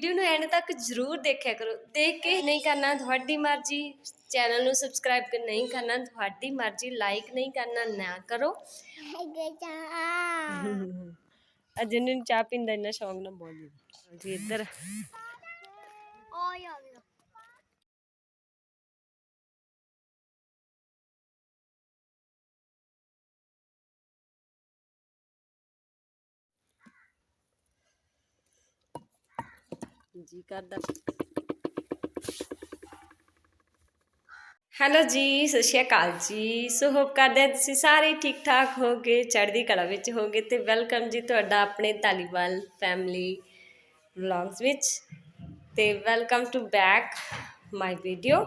Video ਨੂੰ and ਤੱਕ ਜ਼ਰੂਰ ਦੇਖਿਆ ਕਰੋ। ਦੇਖ ਕੇ ਨਹੀਂ ਕਰਨਾ ਤੁਹਾਡੀ ਮਰਜ਼ੀ। ਚੈਨਲ ਨੂੰ ਸਬਸਕ੍ਰਾਈਬ ਕਰ ਨਹੀਂ ਕਰਨਾ ਤੁਹਾਡੀ ਮਰਜ਼ੀ। ਲਾਈਕ ਨਹੀਂ ਕਰਨਾ ਨਾ ਕਰੋ। ਅਜੇ ਨੂੰ ਚਾਹ ਪੀਣ ਦਾ ਇੰਨਾ ਸ਼ੌਂਕ ਨਾ ਬਹੁਤ ਜੀ ਇੱਧਰ। ਜੀ, ਕਰਦਾ। ਹੈਲੋ ਜੀ, ਸਤਿ ਸ਼੍ਰੀ ਅਕਾਲ ਜੀ। ਸੋ ਹੋਪ ਕਰਦੇ ਹਾਂ ਤੁਸੀਂ ਸਾਰੇ ਠੀਕ ਠਾਕ ਹੋਗੇ, ਚੜ੍ਹਦੀ ਕਲਾ ਵਿੱਚ ਹੋਗੇ ਤੇ ਵੈਲਕਮ ਜੀ ਤੁਹਾਡਾ ਆਪਣੇ ਤਾਲੀਵਾਲ ਫੈਮਿਲੀ ਵਲੌਗਸ ਵਿੱਚ। ਤੇ welcome to back my video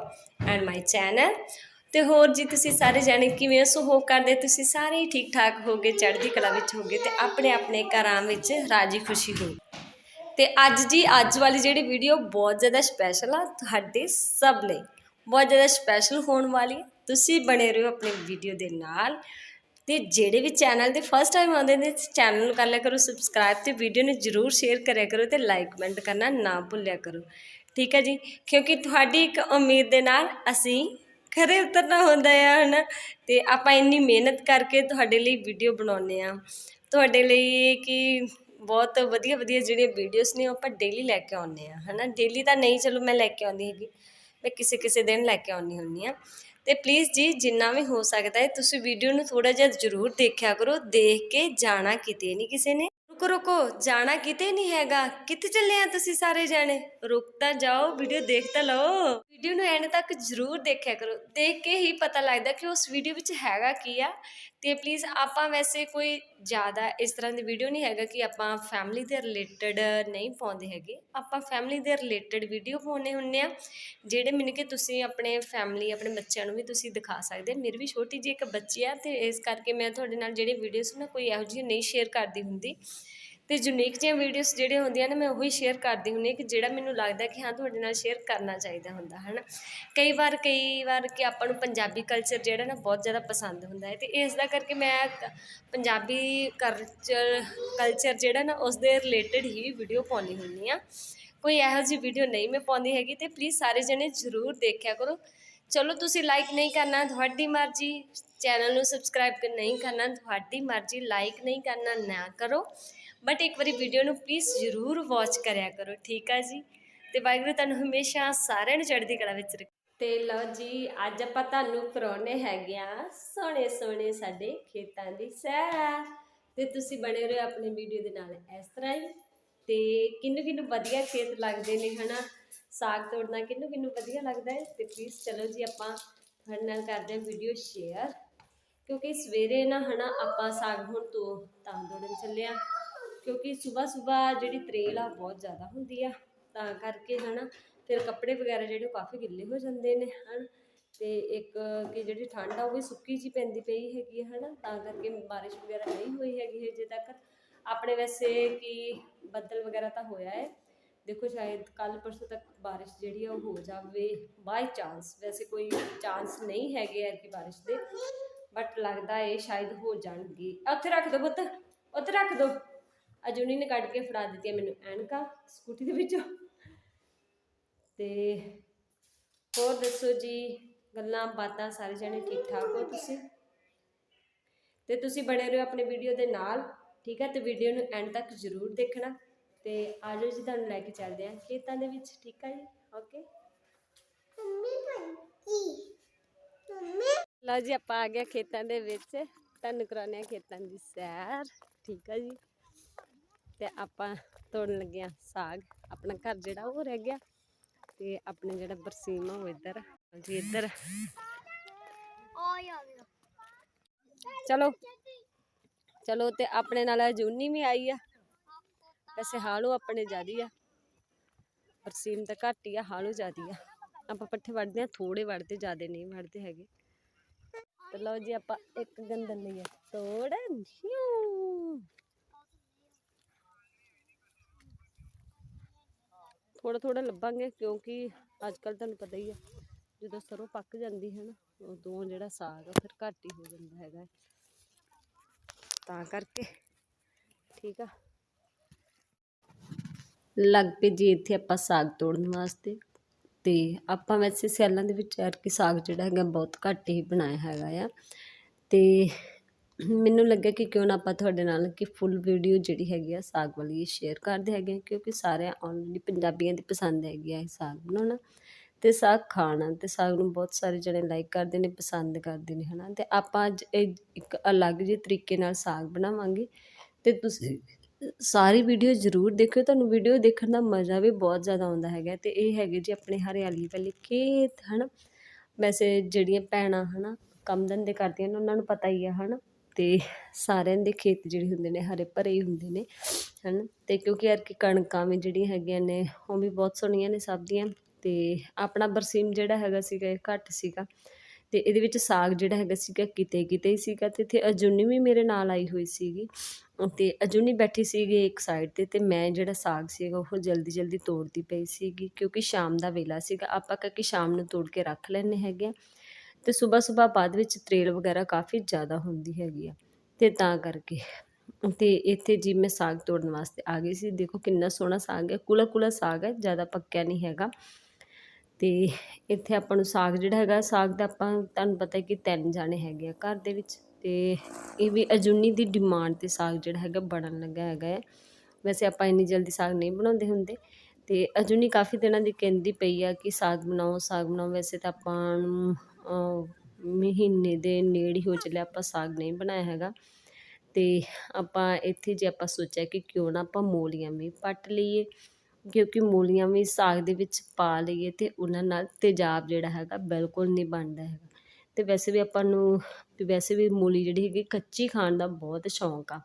and my channel ਤੇ ਹੋਰ ਜੀ, ਤੁਸੀਂ ਸਾਰੇ ਜਾਣੇ ਕਿਵੇਂ ਹੋ? ਸੋ ਹੋਪ ਕਰਦੇ ਤੁਸੀਂ ਸਾਰੇ ਹੀ ਠੀਕ ਠਾਕ ਹੋਗੇ, ਚੜ੍ਹਦੀ ਕਲਾ ਵਿੱਚ ਹੋਗੇ ਤੇ ਆਪਣੇ ਆਪਣੇ ਘਰਾਂ ਵਿੱਚ ਰਾਜੀ ਖੁਸ਼ੀ ਹੋ ਤੇ ਅੱਜ ਜੀ ਅੱਜ ਵਾਲੀ ਜਿਹੜੀ ਵੀਡੀਓ ਬਹੁਤ ਜ਼ਿਆਦਾ ਸਪੈਸ਼ਲ ਆ ਤੁਹਾਡੇ ਸਭ ਲਈ। ਬਹੁਤ ਜ਼ਿਆਦਾ ਸਪੈਸ਼ਲ ਹੋਣ ਵਾਲੀ। ਹੈ। ਤੁਸੀਂ ਬਣੇ ਰਹੋ ਆਪਣੀ ਵੀਡੀਓ ਦੇ ਨਾਲ। ਤੇ ਜਿਹੜੇ ਵੀ ਚੈਨਲ ਦੇ ਫਸਟ ਟਾਈਮ ਆਉਂਦੇ ਨੇ ਚੈਨਲ ਨੂੰ ਕਰ ਲਿਆ ਕਰੋ ਸਬਸਕ੍ਰਾਈਬ ਤੇ ਵੀਡੀਓ ਨੂੰ ਜਰੂਰ ਸ਼ੇਅਰ ਕਰਿਆ ਕਰੋ ਤੇ ਲਾਈਕ ਕਮੈਂਟ ਕਰਨਾ ਨਾ ਭੁੱਲਿਆ ਕਰੋ। ਠੀਕ ਹੈ ਜੀ? ਕਿਉਂਕਿ ਤੁਹਾਡੀ ਇੱਕ ਉਮੀਦ ਦੇ ਨਾਲ ਅਸੀਂ ਖਰੇ ਉਤਰਨਾ ਹੁੰਦਾ ਹੈ ਹਨਾ? ਤੇ ਆਪਾਂ ਇੰਨੀ ਮਿਹਨਤ ਕਰਕੇ ਤੁਹਾਡੇ ਲਈ ਵੀਡੀਓ ਬਣਾਉਂਦੇ ਆ ਤੁਹਾਡੇ ਲਈ ਕਿ ਬਹੁਤ ਵਧੀਆ ਵਧੀਆ ਜਿਹੜੀਆਂ ਵੀਡੀਓਜ਼ ਨੇ ਉਹ ਆਪਾਂ ਡੇਲੀ ਲੈ ਕੇ ਆਉਂਦੇ ਆ ਹਨਾ? ਡੇਲੀ ਤਾਂ ਨਹੀਂ, ਚਲੋ ਮੈਂ ਲੈ ਕੇ ਆਉਂਦੀ ਹੈਗੀ, ਮੈਂ ਕਿਸੇ ਕਿਸੇ ਦਿਨ ਲੈ ਕੇ ਆਉਂਦੀ ਹੁੰਦੀ ਆ ਤੇ ਪਲੀਜ਼ ਜੀ, ਜਿੰਨਾ ਵੀ ਹੋ ਸਕਦਾ ਹੈ, ਤੁਸੀਂ ਵੀਡੀਓ ਨੂੰ ਥੋੜਾ ਜਿਹਾ ਜ਼ਰੂਰ ਦੇਖਿਆ ਕਰੋ, ਦੇਖ ਕੇ ਜਾਣਾ ਕਿਤੇ ਨਹੀਂ ਕਿਸੇ ਨੇ। ਰੁਕੋ ਰੁਕੋ, ਜਾਣਾ ਕਿਤੇ ਨਹੀਂ ਹੈਗਾ। ਕਿੱਥੇ ਚੱਲੇ ਆ ਤੁਸੀਂ ਸਾਰੇ ਜਾਣੇ? ਰੁਕ ਤਾਂ ਜਾਓ ਵੀਡੀਓ ਦੇਖ ਤਾਂ ਲਓ। ਵੀਡੀਓ ਨੂੰ ਐਂਡ ਤੱਕ ਜ਼ਰੂਰ ਦੇਖਿਆ ਕਰੋ। ਦੇਖ ਕੇ ਹੀ ਪਤਾ ਲੱਗਦਾ ਕਿ ਉਸ ਵੀਡੀਓ ਵਿੱਚ ਹੈਗਾ ਕੀ ਆ। ਤੇ ਪਲੀਜ਼ ਆਪਾਂ ਵੈਸੇ ਕੋਈ ਜ਼ਿਆਦਾ ਇਸ ਤਰ੍ਹਾਂ ਦੀ ਵੀਡੀਓ ਨਹੀਂ ਹੈਗਾ ਕਿ ਆਪਾਂ ਫੈਮਿਲੀ ਦੇ ਰਿਲੇਟਡ ਨਹੀਂ ਪਾਉਂਦੇ ਹੈਗੇ। ਆਪਾਂ ਫੈਮਿਲੀ ਦੇ ਰਿਲੇਟਡ ਵੀਡੀਓ ਪਾਉਣੇ ਹੁੰਨੇ ਆ ਜਿਹੜੇ ਮੈਨੂੰ ਕਿ ਤੁਸੀਂ ਆਪਣੇ ਫੈਮਿਲੀ ਆਪਣੇ ਬੱਚਿਆਂ ਨੂੰ ਵੀ ਤੁਸੀਂ ਦਿਖਾ ਸਕਦੇ ਮੇਰੀ ਵੀ ਛੋਟੀ ਜਿਹੀ ਇੱਕ ਬੱਚੀ ਆ ਤੇ ਇਸ ਕਰਕੇ ਮੈਂ ਤੁਹਾਡੇ ਨਾਲ ਜਿਹੜੇ ਵੀਡੀਓਜ਼ ਨਾ ਕੋਈ ਇਹੋ ਜਿਹੀ ਨਹੀਂ ਸ਼ੇਅਰ ਕਰਦੀ ਹੁੰਦੀ। ਤੇ ਯੂਨੀਕ ਜਿਹੀਆਂ ਵੀਡੀਓਜ਼ ਜਿਹੜੀਆਂ ਹੁੰਦੀਆਂ ਨੇ, ਮੈਂ ਉਹੀ ਸ਼ੇਅਰ ਕਰਦੀ ਹੁੰਦੀ ਹਾਂ ਕਿ ਜਿਹੜਾ ਮੈਨੂੰ ਲੱਗਦਾ ਕਿ ਹਾਂ, ਤੁਹਾਡੇ ਨਾਲ ਸ਼ੇਅਰ ਕਰਨਾ ਚਾਹੀਦਾ ਹੁੰਦਾ ਹੈ ਨਾ ਕਈ ਵਾਰ ਕਈ ਵਾਰ ਕਿ ਆਪਾਂ ਨੂੰ ਪੰਜਾਬੀ ਕਲਚਰ ਜਿਹੜਾ ਨਾ ਬਹੁਤ ਜ਼ਿਆਦਾ ਪਸੰਦ ਹੁੰਦਾ ਹੈ ਤੇ ਇਸ ਦਾ ਕਰਕੇ ਮੈਂ ਪੰਜਾਬੀ ਕਲਚਰ ਕਲਚਰ ਜਿਹੜਾ ਨਾ ਉਸ ਦੇ ਰਿਲੇਟਡ ਹੀ ਵੀਡੀਓ ਪਾਉਂਦੀ ਹੁੰਦੀ ਆ ਕੋਈ ਇਹੋ ਜਿਹੀ ਵੀਡੀਓ ਨਹੀਂ ਮੈਂ ਪਾਉਂਦੀ ਹੈਗੀ ਤੇ ਪਲੀਜ਼ ਸਾਰੇ ਜਣੇ ਜ਼ਰੂਰ ਦੇਖਿਆ ਕਰੋ। ਚਲੋ, ਤੁਸੀਂ ਲਾਈਕ ਨਹੀਂ ਕਰਨਾ, ਤੁਹਾਡੀ ਮਰਜ਼ੀ। ਚੈਨਲ ਨੂੰ ਸਬਸਕ੍ਰਾਈਬ ਨਹੀਂ ਕਰਨਾ, ਤੁਹਾਡੀ ਮਰਜ਼ੀ। ਲਾਈਕ ਨਹੀਂ ਕਰਨਾ, ਨਾ ਕਰੋ। ਬਟ ਇੱਕ ਵਾਰੀ ਵੀਡੀਓ ਨੂੰ ਪਲੀਜ਼ ਜ਼ਰੂਰ ਵਾਚ ਕਰਿਆ ਕਰੋ, ਠੀਕ ਆ ਜੀ? ਤੇ ਵਾਹਿਗੁਰੂ ਤੁਹਾਨੂੰ ਹਮੇਸ਼ਾ ਸਾਰਿਆਂ ਨੂੰ ਚੜ੍ਹਦੀ ਕਲਾ ਵਿੱਚ ਰੱਖੇ। ਤੇ ਲਓ ਜੀ, ਅੱਜ ਆਪਾਂ ਤੁਹਾਨੂੰ ਕਰਾਉਣੇ ਹੈਗੇ ਆ, ਸੋਹਣੇ ਸੋਹਣੇ ਸਾਡੇ ਖੇਤਾਂ ਦੀ ਸੈਰ। ਤੇ ਤੁਸੀਂ ਬਣੇ ਰਹੋ ਆਪਣੀ ਵੀਡੀਓ ਦੇ ਨਾਲ ਇਸ ਤਰ੍ਹਾਂ ਹੀ। ਤੇ ਕਿੰਨੂੰ ਕਿੰਨੂੰ ਵਧੀਆ ਖੇਤ ਲੱਗਦੇ ਨੇ, ਹਨਾ? ਸਾਗ ਤੋੜਨਾ ਕਿੰਨੂੰ ਕਿੰਨੂੰ ਵਧੀਆ ਲੱਗਦਾ ਹੈ? ਤੇ ਪਲੀਜ਼ ਚਲੋ ਜੀ, ਆਪਾਂ ਤੁਹਾਡੇ ਨਾਲ ਕਰਦੇ ਹਾਂ ਵੀਡੀਓ ਸ਼ੇਅਰ ਕਿਉਂਕਿ ਸਵੇਰੇ ਨਾ, ਹਨਾ, ਆਪਾਂ ਸਾਗ ਹੁਣ ਤੋਂ ਤਾਂ ਤੋੜਨ ਚੱਲਿਆ ਕਿਉਂਕਿ ਸਵੇਰ ਸਵੇਰ ਜਿਹੜੀ ਤਰੇਲ ਆ ਬਹੁਤ ਜ਼ਿਆਦਾ ਹੁੰਦੀ ਆ। ਤਾਂ ਕਰਕੇ ਹਨਾ, ਫਿਰ ਕੱਪੜੇ ਵਗੈਰਾ ਜਿਹੜੇ ਉਹ ਕਾਫੀ ਗਿੱਲੇ ਹੋ ਜਾਂਦੇ ਨੇ, ਹਨ। ਤੇ ਇੱਕ ਕਿ ਜਿਹੜੀ ਠੰਡ ਆ, ਉਹ ਵੀ ਸੁੱਕੀ ਜੀ ਪੈਂਦੀ ਪਈ ਹੈਗੀ ਹੈ ਹਨਾ। ਤਾਂ ਕਰਕੇ ਬਾਰਿਸ਼ ਵਗੈਰਾ ਨਹੀਂ ਹੋਈ ਹੈਗੀ ਹਜੇ ਤੱਕ। ਆਪਣੇ ਵੈਸੇ ਕਿ ਬੱਦਲ ਵਗੈਰਾ ਤਾਂ ਹੋਇਆ ਹੈ। ਦੇਖੋ, ਸ਼ਾਇਦ ਕੱਲ ਪਰਸੋਂ ਤੱਕ ਬਾਰਿਸ਼ ਜਿਹੜੀ ਆ, ਉਹ ਹੋ ਜਾਵੇ। By chance. ਵੈਸੇ ਕੋਈ ਚਾਂਸ ਨਹੀਂ ਹੈਗੇ ਐ ਕਿ ਬਾਰਿਸ਼ ਦੇ। ਬਟ ਲੱਗਦਾ ਏ, ਸ਼ਾਇਦ ਹੋ ਜਾਣਗੇ। ਉੱਥੇ ਰੱਖ ਦੋ ਪੁੱਤ। ਉੱਥੇ ਰੱਖ ਦੋ। ਅਜੂਨੀ ਨੇ ਕੱਢ ਕੇ ਫੜਾ ਦਿੱਤੀਆਂ ਮੈਨੂੰ ਐਨਕਾਂ ਸਕੂਟੀ ਦੇ ਵਿੱਚੋਂ। ਤੇ ਹੋਰ ਦੱਸੋ ਜੀ ਗੱਲਾਂ ਬਾਤਾਂ ਸਾਰੇ ਜਣੇ ਠੀਕ ਠਾਕ ਹੋ ਤੁਸੀਂ? ਤੇ ਤੁਸੀਂ ਬਣੇ ਰਹੋ ਆਪਣੇ ਵੀਡੀਓ ਦੇ ਨਾਲ ਠੀਕ ਹੈ? ਤੇ ਵੀਡੀਓ ਨੂੰ ਐਂਡ ਤੱਕ ਜ਼ਰੂਰ ਦੇਖਣਾ। ਤੇ ਆਜੋ ਜੀ ਤੁਹਾਨੂੰ ਲੈ ਕੇ ਚੱਲਦੇ ਹਾਂ ਖੇਤਾਂ ਦੇ ਵਿੱਚ ਠੀਕ ਹੈ ਜੀ? ਓਕੇ ਲਓ ਜੀ ਆਪਾਂ ਆ ਗਿਆ ਖੇਤਾਂ ਦੇ ਵਿੱਚ। ਤੁਹਾਨੂੰ ਕਰਾਉਂਦੇ ਆ ਖੇਤਾਂ ਦੀ ਸੈਰ ਠੀਕ ਹੈ ਜੀ? ਤੇ ਆਪਾਂ ਤੋੜਨ ਲੱਗੇ ਆ ਸਾਗ। ਆਪਣਾ ਘਰ ਜਿਹੜਾ ਉਹ ਰਹਿ ਗਿਆ ਤੇ ਆਪਣੇ ਜਿਹੜਾ ਬਰਸੀਮ ਉਹ ਇੱਧਰ ਜੀ ਇੱਧਰ। ਚਲੋ। ਚਲੋ ਤੇ ਆਪਣੇ ਨਾਲ ਜੂਨੀ ਵੀ ਆਈ ਆ। ਵੈਸੇ ਹਾਲੋ ਆਪਣੇ ਜਿਆਦੀ ਆ। ਬਰਸੀਮ ਤਾਂ ਘੱਟ ਹੀ ਆ, ਹਾਲੋ ਜਿਆਦੀ ਆ। ਆਪਾਂ ਪੱਠੇ ਵੜਦੇ ਆ ਥੋੜੇ ਵੜਦੇ ਜਿਆਦੇ ਨਹੀਂ ਵੜਦੇ ਹੈਗੇ। ਤੇ ਲਓ ਜੀ ਆਪਾਂ ਇੱਕ ਗੰਦਲ ਲਈ ਆ। ਤੋੜ ਨਿਊ। ਥੋੜਾ ਥੋੜਾ ਲੱਭਾਂਗੇ, ਕਿਉਂਕਿ ਅੱਜ ਕੱਲ ਤੁਹਾਨੂੰ ਪਤਾ ਹੀ ਆ, ਜਦੋਂ ਸਰੋਂ ਪੱਕ ਜਾਂਦੀ ਹੈ ਨਾ, ਉਦੋਂ ਜਿਹੜਾ ਸਾਗ ਆ ਫਿਰ ਘੱਟ ਹੀ ਹੋ ਜਾਂਦਾ ਹੈਗਾ। ਤਾਂ ਕਰਕੇ, ਠੀਕ ਆ? ਲੱਗ ਪਏ ਜੀ ਇੱਥੇ ਆਪਾਂ ਸਾਗ ਤੋੜਨ ਵਾਸਤੇ, ਤੇ ਆਪਾਂ ਵੈਸੇ ਸਿਆਲਾਂ ਦੇ ਵਿੱਚ ਐਤਕੀ ਸਾਗ ਜਿਹੜਾ ਹੈਗਾ ਬਹੁਤ ਘੱਟ ਹੀ ਬਣਾਇਆ ਹੈਗਾ ਆ, ਤੇ ਮੈਨੂੰ ਲੱਗਿਆ ਕਿ ਕਿਉਂ ਨਾ ਆਪਾਂ ਤੁਹਾਡੇ ਨਾਲ ਕਿ ਫੁੱਲ ਵੀਡੀਓ ਜਿਹੜੀ ਹੈਗੀ ਆ ਸਾਗ ਵਾਲੀ ਸ਼ੇਅਰ ਕਰਦੇ ਹੈਗੇ ਕਿਉਂਕਿ ਸਾਰਿਆਂ ਆਲਰੇਡੀ ਪੰਜਾਬੀਆਂ ਦੀ ਪਸੰਦ ਹੈਗੀ ਆ ਇਹ ਸਾਗ ਬਣਾਉਣਾ। ਤੇ ਸਾਗ ਖਾਣਾ ਤੇ ਸਾਗ ਨੂੰ ਬਹੁਤ ਸਾਰੇ ਜਣੇ ਲਾਈਕ ਕਰਦੇ ਨੇ ਪਸੰਦ ਕਰਦੇ ਨੇ ਹਨਾ? ਤੇ ਆਪਾਂ ਅੱਜ ਇਹ ਇੱਕ ਅਲੱਗ ਜਿਹੇ ਤਰੀਕੇ ਨਾਲ ਸਾਗ ਬਣਾਵਾਂਗੇ। ਤੇ ਤੁਸੀਂ ਸਾਰੀ ਵੀਡੀਓ ਜ਼ਰੂਰ ਦੇਖਿਓ ਤੁਹਾਨੂੰ ਵੀਡੀਓ ਦੇਖਣ ਦਾ ਮਜ਼ਾ ਵੀ ਬਹੁਤ ਜ਼ਿਆਦਾ ਆਉਂਦਾ ਹੈਗਾ ਤੇ ਇਹ ਹੈਗੇ ਜੀ ਆਪਣੇ ਹਰਿਆਲੀ ਵਾਲੇ ਖੇਤ ਹਨਾ? ਵੈਸੇ ਜਿਹੜੀਆਂ ਭੈਣਾਂ ਹਨਾ ਕੰਮ ਧੰਦੇ ਕਰਦੀਆਂ ਨੇ ਉਹਨਾਂ ਨੂੰ ਪਤਾ ਹੀ ਆ ਹਨਾ? ਤੇ ਸਾਰਿਆਂ ਦੇ ਖੇਤ ਜਿਹੜੇ ਹੁੰਦੇ ਨੇ, ਹਰੇ ਭਰੇ ਹੀ ਹੁੰਦੇ ਨੇ ਹੈ ਨਾ ਅਤੇ ਕਿਉਂਕਿ ਯਾਰ ਕਿ ਕਣਕਾਂ ਵੀ ਜਿਹੜੀਆਂ ਹੈਗੀਆਂ ਨੇ, ਉਹ ਵੀ ਬਹੁਤ ਸੋਹਣੀਆਂ ਨੇ ਸਭ ਦੀਆਂ ਅਤੇ ਆਪਣਾ ਬਰਸੀਮ ਜਿਹੜਾ ਹੈਗਾ ਸੀਗਾ, ਇਹ ਘੱਟ ਸੀਗਾ ਅਤੇ ਇਹਦੇ ਵਿੱਚ ਸਾਗ ਜਿਹੜਾ ਹੈਗਾ ਸੀਗਾ, ਕਿਤੇ ਕਿਤੇ ਹੀ ਸੀਗਾ ਅਤੇ ਇੱਥੇ ਅਜੂਨੀ ਵੀ ਮੇਰੇ ਨਾਲ ਆਈ ਹੋਈ ਸੀਗੀ ਅਤੇ ਅਜੂਨੀ ਬੈਠੀ ਸੀਗੀ ਇੱਕ ਸਾਈਡ ਤੇ ਅਤੇ ਮੈਂ ਜਿਹੜਾ ਸਾਗ ਸੀਗਾ, ਉਹ ਜਲਦੀ ਜਲਦੀ ਤੋੜਦੀ ਪਈ ਸੀਗੀ, ਕਿਉਂਕਿ ਸ਼ਾਮ ਦਾ ਵੇਲਾ ਸੀਗਾ, ਆਪਾਂ ਕਿ ਸ਼ਾਮ ਨੂੰ ਤੋੜ ਕੇ ਰੱਖ ਲੈਂਦੇ ਹੈਗੇ ਆ ਤੇ ਸਵੇਰ ਸਵੇਰ ਬਾਅਦ ਵਿੱਚ ਤਰੇਲ ਵਗੈਰਾ ਕਾਫੀ ਜ਼ਿਆਦਾ ਹੁੰਦੀ ਹੈਗੀ ਆ, ਤੇ ਤਾਂ ਕਰਕੇ। ਤੇ ਇੱਥੇ ਜੀ ਮੈਂ ਸਾਗ ਤੋੜਨ ਵਾਸਤੇ ਆ ਗਈ ਸੀ। ਦੇਖੋ ਕਿੰਨਾ ਸੋਹਣਾ ਸਾਗ ਹੈ ਕੁਲਾ ਕੁਲਾ ਸਾਗ ਹੈ, ਜ਼ਿਆਦਾ ਪੱਕਿਆ ਨਹੀਂ ਹੈਗਾ। ਤੇ ਇੱਥੇ ਆਪਾਂ ਨੂੰ ਸਾਗ ਜਿਹੜਾ ਹੈਗਾ, ਸਾਗ ਦਾ ਆਪਾਂ ਤੁਹਾਨੂੰ ਪਤਾ ਕਿ ਤਿੰਨ ਜਾਣੇ ਹੈਗੇ ਆ ਘਰ ਦੇ ਵਿੱਚ, ਤੇ ਇਹ ਵੀ ਅਜੂਨੀ ਦੀ ਡਿਮਾਂਡ ਤੇ ਸਾਗ ਜਿਹੜਾ ਹੈਗਾ ਬਣਨ ਲੱਗਾ ਹੈਗਾ ਹੈ ਵੈਸੇ ਆਪਾਂ ਇੰਨੀ ਜਲਦੀ ਸਾਗ ਨਹੀਂ ਬਣਾਉਂਦੇ ਹੁੰਦੇ, ਤੇ ਅਜੂਨੀ ਕਾਫੀ ਦਿਨਾਂ ਦੀ ਕਹਿੰਦੀ ਪਈ ਆ ਕਿ ਸਾਗ ਬਣਾਓ ਸਾਗ ਬਣਾਓ। ਵੈਸੇ ਤਾਂ ਆਪਾਂ ਨੂੰ ਮਹੀਨੇ ਦੇ ਨੇੜੇ ਹੋ ਚੱਲਿਆ, ਆਪਾਂ ਸਾਗ ਨਹੀਂ ਬਣਾਇਆ ਹੈਗਾ। ਤੇ ਆਪਾਂ ਇੱਥੇ ਜੇ ਆਪਾਂ ਸੋਚਿਆ ਕਿ ਕਿਉਂ ਨਾ ਆਪਾਂ ਮੂਲੀਆਂ ਵੀ ਪੱਟ ਲਈਏ, ਕਿਉਂਕਿ ਮੂਲੀਆਂ ਵੀ ਸਾਗ ਦੇ ਵਿੱਚ ਪਾ ਲਈਏ ਤੇ ਉਹਨਾਂ ਨਾਲ ਤੇਜ਼ਾਬ ਜਿਹੜਾ ਹੈਗਾ ਬਿਲਕੁਲ ਨਹੀਂ ਬਣਦਾ ਹੈਗਾ। ਤੇ ਵੈਸੇ ਵੀ ਆਪਾਂ ਨੂੰ, ਵੈਸੇ ਵੀ ਮੂਲੀ ਜਿਹੜੀ ਹੈਗੀ ਕੱਚੀ ਖਾਣ ਦਾ ਬਹੁਤ ਸ਼ੌਂਕ ਆ।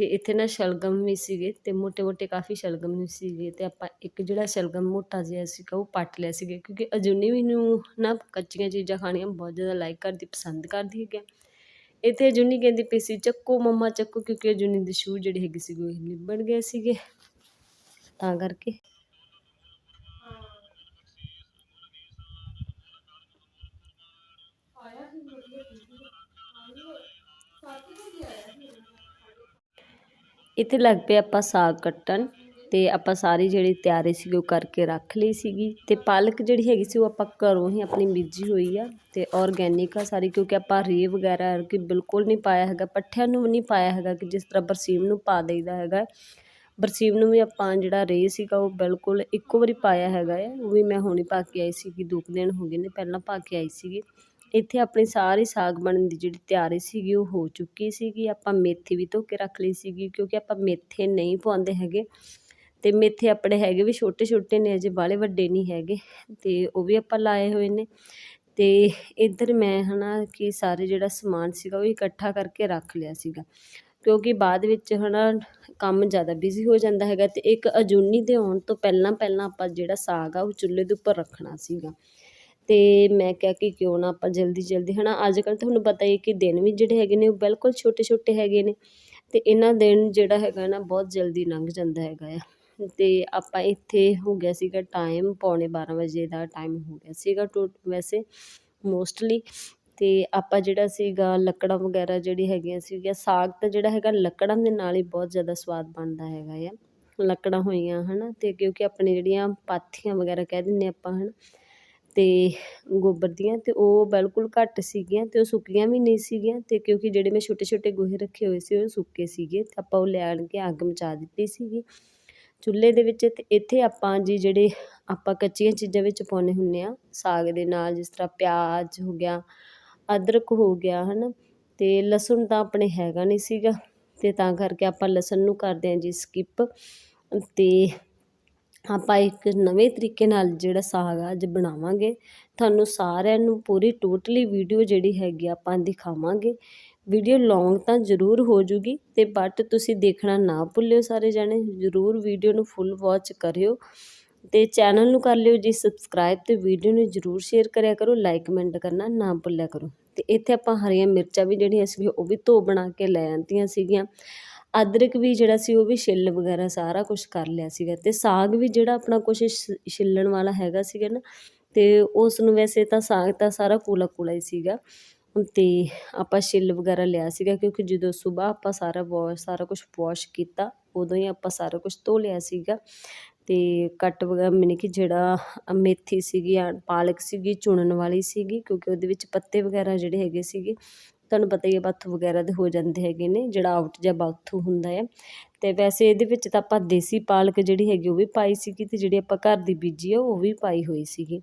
ਤੇ ਇੱਥੇ ਨਾ ਸ਼ਲਗਮ ਵੀ ਸੀਗੇ ਤੇ ਮੋਟੇ ਮੋਟੇ ਕਾਫੀ ਸ਼ਲਗਮ ਵੀ ਸੀਗੇ ਤੇ ਆਪਾਂ ਇੱਕ ਜਿਹੜਾ ਸ਼ਲਗਮ ਮੋਟਾ ਜਿਹਾ ਸੀਗਾ ਉਹ ਪੱਟ ਲਿਆ ਸੀਗੇ ਕਿਉਂਕਿ ਅਜੂਨੀ ਮੈਨੂੰ ਨਾ ਕੱਚੀਆਂ ਚੀਜ਼ਾਂ ਖਾਣੀਆਂ ਬਹੁਤ ਜ਼ਿਆਦਾ ਲਾਈਕ ਕਰਦੀ, ਪਸੰਦ ਕਰਦੀ ਹੈਗੀ ਇੱਥੇ ਅਜੂਨੀ ਕਹਿੰਦੀ ਪਈ ਸੀ, ਚੱਕੋ ਮੰਮਾ, ਚੱਕੋ ਕਿਉਂਕਿ ਅਜੂਨੀ ਦੇ ਸ਼ੂ ਜਿਹੜੇ ਹੈਗੇ ਸੀਗੇ ਉਹ ਨਿਬੜ ਗਏ ਸੀਗੇ। ਤਾਂ ਕਰਕੇ ਇੱਥੇ ਲੱਗ ਪਏ ਆਪਾਂ ਸਾਗ ਕੱਟਣ ਤੇ ਆਪਾਂ ਸਾਰੀ ਜਿਹੜੀ ਤਿਆਰੀ ਸੀਗੀ ਉਹ ਕਰਕੇ ਰੱਖ ਲਈ ਸੀਗੀ ਤੇ ਪਾਲਕ ਜਿਹੜੀ ਹੈਗੀ ਸੀ ਉਹ ਆਪਾਂ ਘਰੋਂ ਹੀ ਆਪਣੀ ਬੀਜੀ ਹੋਈ ਆ ਤੇ ਆਰਗੈਨਿਕ ਆ ਸਾਰੀ ਕਿਉਂਕਿ ਆਪਾਂ ਰੇ ਵਗੈਰਾ ਕਿ ਬਿਲਕੁਲ ਨਹੀਂ ਪਾਇਆ ਹੈਗਾ, ਪੱਠਿਆਂ ਨੂੰ ਵੀ ਨਹੀਂ ਪਾਇਆ ਹੈਗਾ ਕਿ ਜਿਸ ਤਰ੍ਹਾਂ ਬਰਸੀਮ ਨੂੰ ਪਾ ਦੇਈਦਾ ਹੈਗਾ। ਬਰਸੀਮ ਨੂੰ ਵੀ ਆਪਾਂ ਜਿਹੜਾ ਰੇ ਸੀਗਾ ਉਹ ਬਿਲਕੁਲ ਇੱਕੋ ਵਾਰੀ ਪਾਇਆ ਹੈਗਾ ਆ, ਉਹ ਵੀ ਮੈਂ ਹੁਣੇ ਪਾ ਕੇ ਆਈ ਸੀਗੀ, ਦੋ ਕੁ ਦਿਨ ਹੋ ਗਏ ਨੇ ਪਹਿਲਾਂ ਪਾ ਕੇ ਆਈ ਸੀਗੀ। ਇੱਥੇ ਆਪਣੀ ਸਾਰੇ ਸਾਗ ਬਣਨ ਦੀ ਜਿਹੜੀ ਤਿਆਰੀ ਸੀਗੀ ਉਹ ਹੋ ਚੁੱਕੀ ਸੀਗੀ। ਆਪਾਂ ਮੇਥੀ ਵੀ ਧੋ ਕੇ ਰੱਖ ਲਈ ਸੀਗੀ ਕਿਉਂਕਿ ਆਪਾਂ ਮੇਥੇ ਨਹੀਂ ਪਾਉਂਦੇ ਹੈਗੇ ਅਤੇ ਮੇਥੇ ਆਪਣੇ ਹੈਗੇ ਵੀ ਛੋਟੇ ਛੋਟੇ ਨੇ, ਅਜੇ ਬਾਹਲੇ ਵੱਡੇ ਨਹੀਂ ਹੈਗੇ ਅਤੇ ਉਹ ਵੀ ਆਪਾਂ ਲਾਏ ਹੋਏ ਨੇ। ਅਤੇ ਇੱਧਰ ਮੈਂ ਹੈ ਨਾ ਕਿ ਸਾਰੇ ਜਿਹੜਾ ਸਮਾਨ ਸੀਗਾ ਉਹ ਇਕੱਠਾ ਕਰਕੇ ਰੱਖ ਲਿਆ ਸੀਗਾ ਕਿਉਂਕਿ ਬਾਅਦ ਵਿੱਚ ਹੈ ਨਾ ਕੰਮ ਜ਼ਿਆਦਾ ਬਿਜ਼ੀ ਹੋ ਜਾਂਦਾ ਹੈਗਾ ਅਤੇ ਇੱਕ ਅਜੂਨੀ ਦੇ ਆਉਣ ਤੋਂ ਪਹਿਲਾਂ ਪਹਿਲਾਂ ਆਪਾਂ ਜਿਹੜਾ ਸਾਗ ਆ ਉਹ ਚੁੱਲ੍ਹੇ ਦੇ ਉੱਪਰ ਰੱਖਣਾ ਸੀਗਾ। ਅਤੇ ਮੈਂ ਕਿਹਾ ਕਿ ਕਿਉਂ ਨਾ ਆਪਾਂ ਜਲਦੀ ਜਲਦੀ ਹੈ ਨਾ ਅੱਜ ਕੱਲ੍ਹ ਤੁਹਾਨੂੰ ਪਤਾ ਹੀ ਕਿ ਦਿਨ ਵੀ ਜਿਹੜੇ ਹੈਗੇ ਨੇ ਉਹ ਬਿਲਕੁਲ ਛੋਟੇ ਛੋਟੇ ਹੈਗੇ ਨੇ ਅਤੇ ਇਹਨਾਂ ਦਿਨ ਜਿਹੜਾ ਹੈਗਾ ਨਾ ਬਹੁਤ ਜਲਦੀ ਲੰਘ ਜਾਂਦਾ ਹੈਗਾ ਆ। ਅਤੇ ਆਪਾਂ ਇੱਥੇ ਹੋ ਗਿਆ ਸੀਗਾ ਟਾਈਮ ਪੌਣੇ 12 ਵਜੇ ਦਾ ਟਾਈਮ ਹੋ ਗਿਆ ਸੀਗਾ ਟੋ, ਵੈਸੇ ਮੋਸਟਲੀ ਅਤੇ ਆਪਾਂ ਜਿਹੜਾ ਸੀਗਾ ਲੱਕੜਾਂ ਵਗੈਰਾ ਜਿਹੜੀ ਹੈਗੀਆਂ ਸੀਗੀਆਂ, ਸਾਗ ਤਾਂ ਜਿਹੜਾ ਹੈਗਾ ਲੱਕੜਾਂ ਦੇ ਨਾਲ ਹੀ ਬਹੁਤ ਜ਼ਿਆਦਾ ਸਵਾਦ ਬਣਦਾ ਹੈਗਾ ਆ। ਲੱਕੜਾਂ ਹੋਈਆਂ ਹੈ ਨਾ ਅਤੇ ਕਿਉਂਕਿ ਆਪਣੇ ਜਿਹੜੀਆਂ ਪਾਥੀਆਂ ਵਗੈਰਾ ਕਹਿ ਦਿੰਦੇ ਆਪਾਂ ਹੈ ਨਾ ਤੇ ਗੋਬਰ ਦੀਆਂ ਅਤੇ ਉਹ ਬਿਲਕੁਲ ਘੱਟ ਸੀਗੀਆਂ ਅਤੇ ਉਹ ਸੁੱਕੀਆਂ ਵੀ ਨਹੀਂ ਸੀਗੀਆਂ ਅਤੇ ਕਿਉਂਕਿ ਜਿਹੜੇ ਮੈਂ ਛੋਟੇ ਛੋਟੇ ਗੋਹੇ ਰੱਖੇ ਹੋਏ ਸੀ ਉਹ ਸੁੱਕੇ ਸੀਗੇ ਅਤੇ ਆਪਾਂ ਉਹ ਲੈਣ ਕੇ ਅੱਗ ਮਚਾ ਦਿੱਤੀ ਸੀਗੀ। ਚੁੱਲ੍ਹੇ ਦੇ ਵਿੱਚ ਅਤੇ ਇੱਥੇ ਆਪਾਂ ਜੀ ਜਿਹੜੇ ਆਪਾਂ ਕੱਚੀਆਂ ਚੀਜ਼ਾਂ ਵਿੱਚ ਪਾਉਂਦੇ ਹੁੰਦੇ ਹਾਂ, ਸਾਗ ਦੇ ਨਾਲ ਜਿਸ ਤਰ੍ਹਾਂ ਪਿਆਜ਼ ਹੋ ਗਿਆ, ਅਦਰਕ ਹੋ ਗਿਆ ਹੈ ਨਾ ਅਤੇ ਲਸਣ ਤਾਂ ਆਪਣੇ ਹੈਗਾ ਨਹੀਂ ਸੀਗਾ ਅਤੇ ਤਾਂ ਕਰਕੇ ਆਪਾਂ ਲਸਣ ਨੂੰ ਕਰਦੇ ਹਾਂ ਜੀ ਸਕਿੱਪ ਅਤੇ ਆਪਾਂ ਇੱਕ ਨਵੇਂ ਤਰੀਕੇ ਨਾਲ ਜਿਹੜਾ ਸਾਗ ਆ, ਅੱਜ ਬਣਾਵਾਂਗੇ। ਤੁਹਾਨੂੰ ਸਾਰਿਆਂ ਨੂੰ ਪੂਰੀ ਟੋਟਲੀ ਵੀਡੀਓ ਜਿਹੜੀ ਹੈਗੀ ਆਪਾਂ ਦਿਖਾਵਾਂਗੇ। ਵੀਡੀਓ ਲੌਂਗ ਤਾਂ ਜ਼ਰੂਰ ਹੋ ਜੂਗੀ, ਤੇ ਬਟ ਤੁਸੀਂ ਦੇਖਣਾ ਨਾ ਭੁੱਲਿਓ ਸਾਰੇ ਜਾਣੇ, ਜ਼ਰੂਰ ਵੀਡੀਓ ਨੂੰ ਫੁੱਲ ਵਾਚ ਕਰਿਓ। ਤੇ ਚੈਨਲ ਨੂੰ ਕਰ ਲਿਓ ਜੀ ਸਬਸਕ੍ਰਾਈਬ ਤੇ ਵੀਡੀਓ ਨੂੰ ਜ਼ਰੂਰ ਸ਼ੇਅਰ ਕਰਿਆ ਕਰੋ ਲਾਈਕ ਕਮੈਂਟ ਕਰਨਾ ਨਾ ਭੁੱਲਿਆ ਕਰੋ। ਤੇ ਇੱਥੇ ਆਪਾਂ ਹਰੀਆਂ ਮਿਰਚਾਂ ਵੀ ਜਿਹੜੀਆਂ ਸੀ ਉਹ ਵੀ ਧੋ ਬਣਾ ਕੇ ਲੈ ਆਂਦੀਆਂ ਸੀਗੀਆਂ। ਅਦਰਕ ਵੀ ਜਿਹੜਾ ਸੀ ਉਹ ਵੀ ਛਿੱਲ ਵਗੈਰਾ ਸਾਰਾ ਕੁਛ ਕਰ ਲਿਆ ਸੀਗਾ ਅਤੇ ਸਾਗ ਵੀ ਜਿਹੜਾ ਆਪਣਾ ਕੁਛ ਛ, ਛਿੱਲਣ ਵਾਲਾ ਹੈਗਾ ਸੀਗਾ ਨਾ ਅਤੇ ਉਸ ਨੂੰ ਵੈਸੇ ਤਾਂ ਸਾਗ ਤਾਂ ਸਾਰਾ ਕੂਲਾ ਕੂਲਾ ਹੀ ਸੀਗਾ। ਅਤੇ ਆਪਾਂ ਛਿੱਲ ਵਗੈਰਾ ਲਿਆ ਸੀਗਾ ਕਿਉਂਕਿ ਜਦੋਂ ਸੁਬਾਹ ਆਪਾਂ ਸਾਰਾ ਵਾਸ਼ ਸਾਰਾ ਕੁਛ ਵੋਸ਼ ਕੀਤਾ, ਉਦੋਂ ਹੀ ਆਪਾਂ ਸਾਰਾ ਕੁਛ ਧੋ ਲਿਆ ਸੀਗਾ। ਅਤੇ ਕੱਟ ਵਗੈਰਾ ਮਨੇ ਕਿ ਜਿਹੜਾ ਮੇਥੀ ਸੀਗੀ ਆ ਪਾਲਕ ਸੀਗੀ, ਚੁਣਨ ਵਾਲੀ ਸੀਗੀ ਕਿਉਂਕਿ ਉਹਦੇ ਵਿੱਚ ਪੱਤੇ ਵਗੈਰਾ ਜਿਹੜੇ ਹੈਗੇ ਸੀਗੇ ਤੁਹਾਨੂੰ ਪਤਾ ਹੀ ਹੈ ਬਾਥੂ ਵਗੈਰਾ ਦੇ ਹੋ ਜਾਂਦੇ ਹੈਗੇ ਨੇ, ਜਿਹੜਾ ਆਊਟ ਜਾਂ ਬਾਥੂ ਹੁੰਦਾ ਹੈ ਤੇ ਵੈਸੇ ਇਹਦੇ ਵਿੱਚ ਤਾਂ ਆਪਾਂ ਦੇਸੀ ਪਾਲਕ ਜਿਹੜੀ ਹੈਗੀ ਉਹ ਵੀ ਪਾਈ ਸੀਗੀ ਤੇ ਜਿਹੜੀ ਆਪਾਂ ਘਰ ਦੀ ਬੀਜੀ ਆ ਉਹ ਵੀ ਪਾਈ ਹੋਈ ਸੀਗੀ।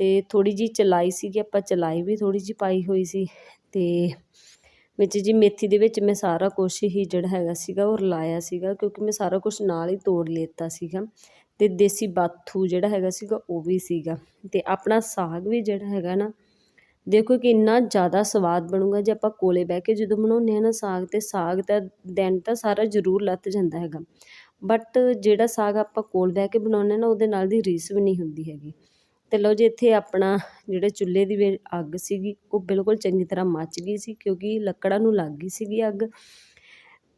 ਤੇ ਥੋੜੀ ਜੀ ਚਲਾਈ ਸੀਗੀ, ਆਪਾਂ ਚਲਾਈ ਵੀ ਥੋੜੀ ਜੀ ਪਾਈ ਹੋਈ ਸੀ। ਤੇ ਵਿੱਚ ਜੀ ਮੇਥੀ ਦੇ ਵਿੱਚ ਮੈਂ ਸਾਰਾ ਕੁਝ ਹੀ ਜਿਹੜਾ ਹੈਗਾ ਸੀਗਾ ਉਹ ਰਲਾਇਆ ਸੀਗਾ, ਕਿਉਂਕਿ ਮੈਂ ਸਾਰਾ ਕੁਝ ਨਾਲ ਹੀ ਤੋੜ ਲੇਤਾ ਸੀਗਾ। ਤੇ ਦੇਸੀ ਬਾਥੂ ਜਿਹੜਾ ਹੈਗਾ ਸੀਗਾ ਉਹ ਵੀ ਸੀਗਾ। ਤੇ ਆਪਣਾ ਸਾਗ ਵੀ ਜਿਹੜਾ ਹੈਗਾ ਨਾ ਦੇਖੋ ਕਿ ਇੰਨਾ ਜ਼ਿਆਦਾ ਸਵਾਦ ਬਣੂਗਾ ਜੇ ਆਪਾਂ ਕੋਲੇ ਬਹਿ ਕੇ ਜਦੋਂ ਬਣਾਉਂਦੇ ਆ ਨਾ ਸਾਗ ਤੇ ਸਾਗ ਤਾਂ ਦਿਨ ਤਾਂ ਸਾਰਾ ਜ਼ਰੂਰ ਲੱਤ ਜਾਂਦਾ ਹੈਗਾ। ਬਟ ਜਿਹੜਾ ਸਾਗ ਆਪਾਂ ਕੋਲ ਬਹਿ ਕੇ ਬਣਾਉਂਦੇ ਨਾ, ਉਹਦੇ ਨਾਲ ਦੀ ਰੀਸ ਵੀ ਨਹੀਂ ਹੁੰਦੀ ਹੈਗੀ। ਤੇ ਲਓ ਜੀ, ਇੱਥੇ ਆਪਣਾ ਜਿਹੜੇ ਚੁੱਲ੍ਹੇ ਦੀ ਵੇ ਅੱਗ ਸੀਗੀ, ਉਹ ਬਿਲਕੁਲ ਚੰਗੀ ਤਰ੍ਹਾਂ ਮੱਚ ਗਈ ਸੀ ਕਿਉਂਕਿ ਲੱਕੜਾਂ ਨੂੰ ਲੱਗ ਗਈ ਸੀਗੀ ਅੱਗ।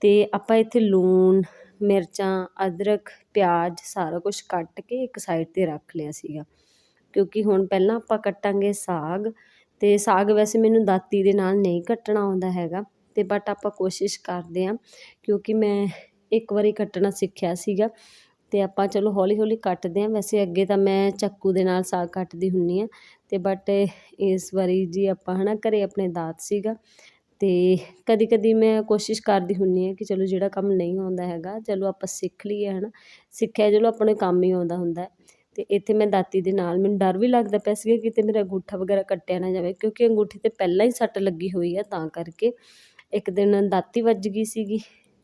ਤੇ ਆਪਾਂ ਇੱਥੇ ਲੂਣ, ਮਿਰਚਾਂ, ਅਦਰਕ, ਪਿਆਜ਼ ਸਾਰਾ ਕੁਝ ਕੱਟ ਕੇ ਇੱਕ ਸਾਈਡ ਤੇ ਰੱਖ ਲਿਆ ਸੀਗਾ। ਕਿਉਂਕਿ ਹੁਣ ਪਹਿਲਾਂ ਆਪਾਂ ਕੱਟਾਂਗੇ ਸਾਗ ਅਤੇ ਸਾਗ ਵੈਸੇ ਮੈਨੂੰ ਦਾਤੀ ਦੇ ਨਾਲ ਨਹੀਂ ਕੱਟਣਾ ਆਉਂਦਾ ਹੈਗਾ ਅਤੇ ਬਟ ਆਪਾਂ ਕੋਸ਼ਿਸ਼ ਕਰਦੇ ਹਾਂ, ਕਿਉਂਕਿ ਮੈਂ ਇੱਕ ਵਾਰੀ ਕੱਟਣਾ ਸਿੱਖਿਆ ਸੀਗਾ ਅਤੇ ਆਪਾਂ ਚਲੋ ਹੌਲੀ ਹੌਲੀ ਕੱਟਦੇ ਹਾਂ। ਵੈਸੇ ਅੱਗੇ ਤਾਂ ਮੈਂ ਚੱਕੂ ਦੇ ਨਾਲ ਸਾਗ ਕੱਟਦੀ ਹੁੰਦੀ ਹਾਂ ਅਤੇ ਬਟ ਇਸ ਵਾਰੀ ਜੀ ਆਪਾਂ ਹੈ ਨਾ ਘਰ ਆਪਣੇ ਦਾਤ ਸੀਗਾ ਅਤੇ ਕਦੀ ਕਦੀ ਮੈਂ ਕੋਸ਼ਿਸ਼ ਕਰਦੀ ਹੁੰਦੀ ਹਾਂ ਕਿ ਚਲੋ ਜਿਹੜਾ ਕੰਮ ਨਹੀਂ ਆਉਂਦਾ ਹੈਗਾ, ਚਲੋ ਆਪਾਂ ਸਿੱਖ ਲਈਏ ਹੈ ਨਾ ਸਿੱਖਿਆ ਚਲੋ ਆਪਣੇ ਕੰਮ ਹੀ ਆਉਂਦਾ ਹੁੰਦਾ ਅਤੇ ਇੱਥੇ ਮੈਂ ਦਾਤੀ ਦੇ ਨਾਲ, ਮੈਨੂੰ ਡਰ ਵੀ ਲੱਗਦਾ ਪਿਆ ਸੀਗਾ ਕਿਤੇ ਮੇਰਾ ਅੰਗੂਠਾ ਵਗੈਰਾ ਕੱਟਿਆ ਨਾ ਜਾਵੇ, ਕਿਉਂਕਿ ਅੰਗੂਠੇ ਤੇ ਪਹਿਲਾਂ ਹੀ ਸੱਟ ਲੱਗੀ ਹੋਈ ਆ, ਤਾਂ ਕਰਕੇ। ਇੱਕ ਦਿਨ ਦਾਤੀ ਵੱਜ ਗਈ ਸੀਗੀ,